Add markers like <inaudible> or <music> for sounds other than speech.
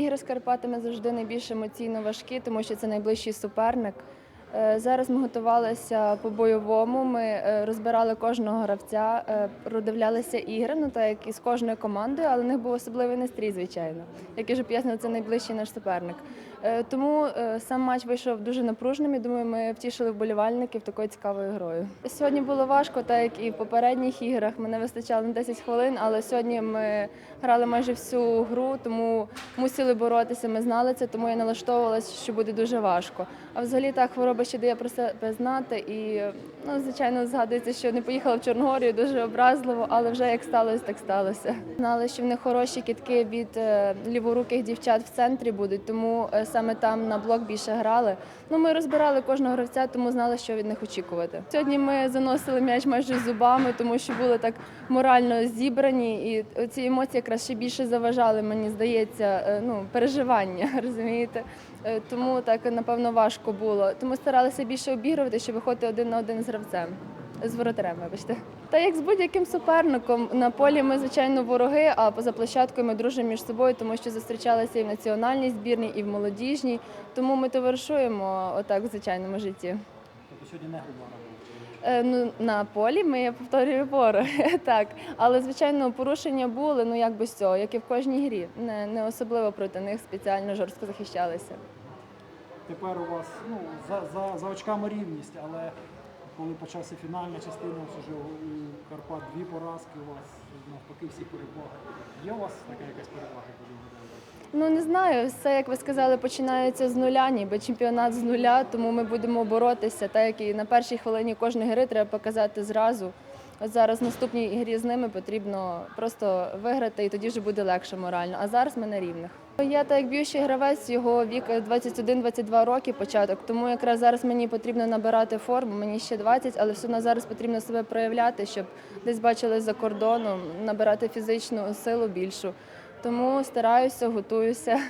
Ігри з Карпатами завжди найбільш емоційно важкі, тому що це найближчий суперник. Е, Зараз ми готувалися по бойовому. Ми е, розбирали кожного гравця, роздивлялися продивлялися ігри, ну так як і з кожною командою, але в них був особливий настрій, звичайно. Як я вже пояснила, це найближчий наш суперник. Е, Тому е, сам матч вийшов дуже напруженим. і думаю, ми втішили вболівальників такою цікавою грою. Сьогодні було важко, так як і в попередніх іграх. Мене вистачало на 10 хвилин, але сьогодні ми грали майже всю гру, тому мусили боротися. Ми знали це, тому я налаштовувалася, що буде дуже важко. А взагалі так хвороба ще дає про себе знати. І ну, звичайно, згадується, що не поїхала в Чорногорію дуже образливо, але вже як сталося, так сталося. Знали, що в них хороші кітки від е, ліворуких дівчат в центрі будуть, тому саме там на блок більше грали. Ну, ми розбирали кожного гравця, тому знали, що від них очікувати. Сьогодні ми заносили м'яч майже зубами, тому що були так морально зібрані, і ці емоції якраз ще більше заважали, мені здається, е, ну, переживання, <laughs> розумієте? Е, Тому так напевно важко було. Тому старалися більше обігрувати, щоб виходити один на один з гравцем. З воротарем, вибачте. Та як з будь-яким суперником на полі ми звичайно вороги, а поза площадкою ми дружимо між собою, тому що зустрічалися і в національній збірній, і в молодіжній. Тому ми товаришуємо отак в звичайному житті. Тобто сьогодні не. Е, Ну, на полі ми, я повторюю, вороги, <laughs> так. Але, звичайно, порушення були, ну як без цього, як і в кожній грі. Не, не особливо проти них спеціально жорстко захищалися. Тепер у вас ну, за, за, за очками рівність, але коли почався фінальна частина, вже у Карпат дві поразки, у вас навпаки всі переваги. Є у вас така якась перевага? Ну не знаю, все, як ви сказали, починається з нуля, ніби чемпіонат з нуля, тому ми будемо боротися. Так як і на першій хвилині кожної гри треба показати зразу. Зараз в наступній грі з ними потрібно просто виграти, і тоді вже буде легше морально. А зараз ми на рівних. Я так як б'ючий гравець, його вік 21-22 роки початок. Тому якраз зараз мені потрібно набирати форму. Мені ще 20, але все одно зараз потрібно себе проявляти, щоб десь бачили за кордоном, набирати фізичну силу більшу. Тому стараюся, готуюся.